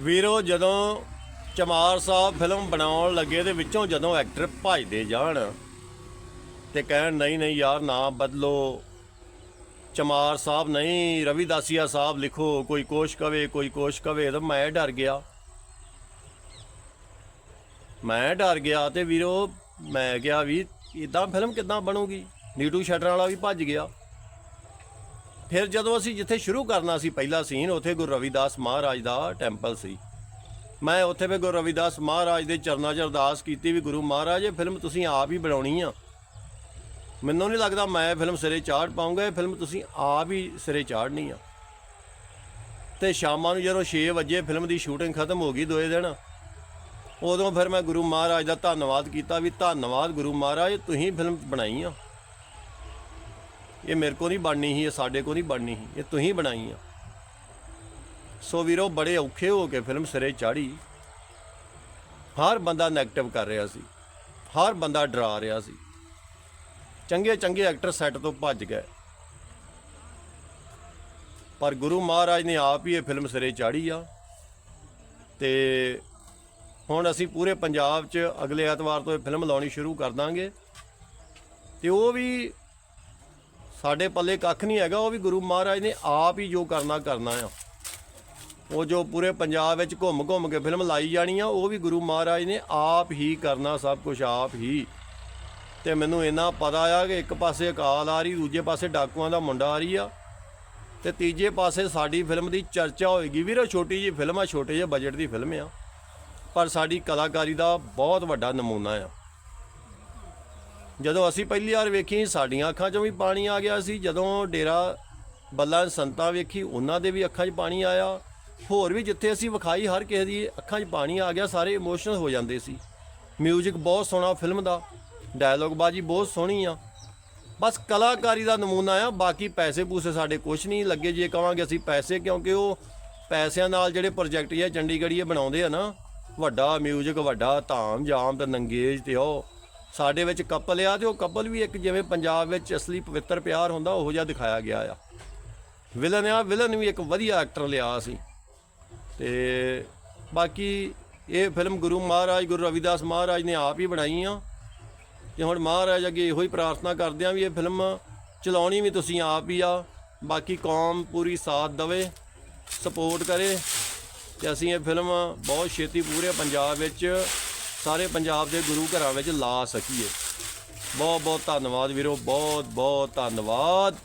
ਵੀਰੋ, ਜਦੋਂ ਚਮਾਰ ਸਾਹਿਬ ਫਿਲਮ ਬਣਾਉਣ ਲੱਗੇ ਦੇ ਵਿੱਚੋਂ ਜਦੋਂ ਐਕਟਰ ਭਜਦੇ ਜਾਣ ਤੇ ਕਹਿਣ, ਨਹੀਂ ਨਹੀਂ ਯਾਰ, ਨਾ ਬਦਲੋ। ਚਮਾਰ ਸਾਹਿਬ, ਨਹੀਂ ਰਵਿਦਾਸੀਆ ਸਾਹਿਬ ਲਿਖੋ, ਕੋਈ ਕੋਸ਼ ਕਵੇ, ਕੋਈ ਕੋਸ਼ ਕਵੇ। ਤਾਂ ਮੈਂ ਡਰ ਗਿਆ। ਮੈਂ ਡਰ ਗਿਆ ਤੇ ਵੀਰੋ, ਮੈਂ ਕਿਹਾ ਵੀ ਇਦਾਂ ਫਿਲਮ ਕਿੱਦਾਂ ਬਣੂਗੀ? ਨੀਟੂ ਸ਼ਟਰ ਵਾਲਾ ਵੀ ਭੱਜ ਗਿਆ। ਫਿਰ ਜਦੋਂ ਅਸੀਂ ਜਿੱਥੇ ਸ਼ੁਰੂ ਕਰਨਾ ਸੀ ਪਹਿਲਾ ਸੀਨ, ਉੱਥੇ ਗੁਰੂ ਰਵਿਦਾਸ ਮਹਾਰਾਜ ਦਾ ਟੈਂਪਲ ਸੀ। ਮੈਂ ਉੱਥੇ ਵੀ ਗੁਰੂ ਰਵਿਦਾਸ ਮਹਾਰਾਜ ਦੇ ਚਰਨਾਂ 'ਚ ਅਰਦਾਸ ਕੀਤੀ ਵੀ ਗੁਰੂ ਮਹਾਰਾਜ, ਇਹ ਫਿਲਮ ਤੁਸੀਂ ਆਪ ਹੀ ਬਣਾਉਣੀ ਆ। ਮੈਨੂੰ ਨਹੀਂ ਲੱਗਦਾ ਮੈਂ ਫਿਲਮ ਸਿਰੇ ਚਾੜ ਪਾਉਂਗਾ ਇਹ ਫਿਲਮ ਤੁਸੀਂ ਆਪ ਹੀ ਸਿਰੇ ਚਾੜਨੀ ਆ। ਤੇ ਸ਼ਾਮਾਂ ਨੂੰ ਜਦੋਂ 6 ਵਜੇ, ਫਿਲਮ ਦੀ ਸ਼ੂਟਿੰਗ ਖਤਮ ਹੋ ਗਈ ਦੋਏ ਦਿਨ। ਉਦੋਂ ਫਿਰ ਮੈਂ ਗੁਰੂ ਮਹਾਰਾਜ ਦਾ ਧੰਨਵਾਦ ਕੀਤਾ ਵੀ ਧੰਨਵਾਦ ਗੁਰੂ ਮਹਾਰਾਜ, ਤੁਸੀਂ ਫਿਲਮ ਬਣਾਈ ਆ। ਇਹ ਮੇਰੇ ਕੋ ਨਹੀਂ ਬਣਨੀ ਸੀ, ਇਹ ਸਾਡੇ ਕੋ ਨਹੀਂ ਬਣਨੀ ਸੀ, ਇਹ ਤੁਸੀਂ ਬਣਾਈ ਆ। ਸੋ ਵੀਰੋ, ਬੜੇ ਔਖੇ ਹੋ ਕੇ ਫਿਲਮ ਸਿਰੇ ਚਾੜੀ। ਹਰ ਬੰਦਾ 네ਗੇਟਿਵ ਕਰ ਰਿਹਾ ਸੀ, ਹਰ ਬੰਦਾ ਡਰਾ ਰਿਹਾ ਸੀ। ਚੰਗੇ ਚੰਗੇ ਐਕਟਰ ਸੈੱਟ ਤੋਂ ਭੱਜ ਗਏ। ਪਰ ਗੁਰੂ ਮਹਾਰਾਜ ਨੇ ਆਪ ਹੀ ਇਹ ਫਿਲਮ ਸਿਰੇ ਚਾੜੀ ਆ। ਤੇ ਹੁਣ ਅਸੀਂ ਪੂਰੇ ਪੰਜਾਬ 'ਚ ਅਗਲੇ ਐਤਵਾਰ ਤੋਂ ਇਹ ਫਿਲਮ ਲਾਉਣੀ ਸ਼ੁਰੂ ਕਰ ਦਾਂਗੇ। ਤੇ ਉਹ ਵੀ ਸਾਡੇ ਪੱਲੇ ਕੱਖ ਨਹੀਂ ਹੈਗਾ, ਉਹ ਵੀ ਗੁਰੂ ਮਹਾਰਾਜ ਨੇ ਆਪ ਹੀ ਜੋ ਕਰਨਾ ਕਰਨਾ ਆ। ਉਹ ਜੋ ਪੂਰੇ ਪੰਜਾਬ ਵਿੱਚ ਘੁੰਮ ਘੁੰਮ ਕੇ ਫਿਲਮ ਲਾਈ ਜਾਣੀ ਆ, ਉਹ ਵੀ ਗੁਰੂ ਮਹਾਰਾਜ ਨੇ ਆਪ ਹੀ ਕਰਨਾ, ਸਭ ਕੁਝ ਆਪ ਹੀ। ਤੇ ਮੈਨੂੰ ਇੰਨਾ ਪਤਾ ਆ ਕਿ ਇੱਕ ਪਾਸੇ ਅਕਾਲ ਆ ਰਹੀ, ਦੂਜੇ ਪਾਸੇ ਡਾਕੂਆਂ ਦਾ ਮੁੰਡਾ ਆ ਰਹੀ ਆ। ਤੇ ਤੀਜੇ ਪਾਸੇ ਸਾਡੀ ਫਿਲਮ ਦੀ ਚਰਚਾ ਹੋਏਗੀ। ਵੀਰੋ, ਛੋਟੀ ਜੀ ਫਿਲਮ ਆ, ਛੋਟੇ ਜਿਹੇ ਬਜਟ ਦੀ ਫਿਲਮ ਆ। ਪਰ ਸਾਡੀ ਕਲਾਕਾਰੀ ਦਾ ਬਹੁਤ ਵੱਡਾ ਨਮੂਨਾ ਆ। ਜਦੋਂ ਅਸੀਂ ਪਹਿਲੀ ਵਾਰ ਵੇਖੀ, ਸਾਡੀਆਂ ਅੱਖਾਂ 'ਚੋਂ ਵੀ ਪਾਣੀ ਆ ਗਿਆ ਸੀ। ਜਦੋਂ ਡੇਰਾ ਬੱਲਾ ਸੰਤਾ ਵੇਖੀ, ਉਹਨਾਂ ਦੇ ਵੀ ਅੱਖਾਂ 'ਚ ਪਾਣੀ ਆਇਆ। ਹੋਰ ਵੀ ਜਿੱਥੇ ਅਸੀਂ ਵਿਖਾਈ, ਹਰ ਕਿਸੇ ਦੀ ਅੱਖਾਂ 'ਚ ਪਾਣੀ ਆ ਗਿਆ, ਸਾਰੇ ਇਮੋਸ਼ਨਲ ਹੋ ਜਾਂਦੇ ਸੀ। ਮਿਊਜ਼ਿਕ ਬਹੁਤ ਸੋਹਣਾ ਫਿਲਮ ਦਾ ਡਾਇਲੋਗ ਬਾਜੀ ਬਹੁਤ ਸੋਹਣੀ ਆ। ਬਸ ਕਲਾਕਾਰੀ ਦਾ ਨਮੂਨਾ ਆ, ਬਾਕੀ ਪੈਸੇ ਪੂਸੇ ਸਾਡੇ ਕੁਝ ਨਹੀਂ ਲੱਗੇ। ਜੇ ਕਵਾਂਗੇ ਅਸੀਂ ਪੈਸੇ, ਕਿਉਂਕਿ ਉਹ ਪੈਸਿਆਂ ਨਾਲ ਜਿਹੜੇ ਪ੍ਰੋਜੈਕਟ ਇਹ ਚੰਡੀਗੜ੍ਹੀਏ ਬਣਾਉਂਦੇ ਆ ਨਾ, ਵੱਡਾ ਮਿਊਜ਼ਿਕ ਵੱਡਾ ਧਾਮ ਜਾਮ ਤੇ ਨੰਗੇਜ ਤੇ ਉਹ ਸਾਡੇ ਵਿੱਚ ਕਪਲ ਆ ਤੇ ਉਹ ਕਪਲ ਵੀ ਇੱਕ ਜਿਵੇਂ ਪੰਜਾਬ ਵਿੱਚ ਅਸਲੀ ਪਵਿੱਤਰ ਪਿਆਰ ਹੁੰਦਾ, ਉਹੋ ਜਿਹਾ ਦਿਖਾਇਆ ਗਿਆ ਆ। ਵਿਲਨ ਆ ਵਿਲਨ ਵੀ ਇੱਕ ਵਧੀਆ ਐਕਟਰ ਲਿਆ ਸੀ। ਤੇ ਬਾਕੀ ਇਹ ਫਿਲਮ ਗੁਰੂ ਮਹਾਰਾਜ, ਗੁਰੂ ਰਵਿਦਾਸ ਮਹਾਰਾਜ ਨੇ ਆਪ ਹੀ ਬਣਾਈ ਆ। ਤੇ ਹੁਣ ਮਹਾਰਾਜ ਅੱਗੇ ਇਹੋ ਹੀ ਪ੍ਰਾਰਥਨਾ ਕਰਦੇ ਆ ਵੀ ਇਹ ਫਿਲਮ ਚਲਾਉਣੀ ਵੀ ਤੁਸੀਂ ਆਪ ਹੀ ਆ। ਬਾਕੀ ਕੌਮ ਪੂਰੀ ਸਾਥ ਦਵੇ ਸਪੋਰਟ ਕਰੇ। ਤੇ ਅਸੀਂ ਇਹ ਫਿਲਮ ਬਹੁਤ ਛੇਤੀ ਪੂਰੇ ਪੰਜਾਬ ਵਿੱਚ ਸਾਰੇ ਪੰਜਾਬ ਦੇ ਗੁਰੂ ਘਰਾਂ ਵਿੱਚ ਲਾ ਸਕੀਏ। ਬਹੁਤ ਬਹੁਤ ਧੰਨਵਾਦ ਵੀਰੋ ਬਹੁਤ ਬਹੁਤ ਧੰਨਵਾਦ।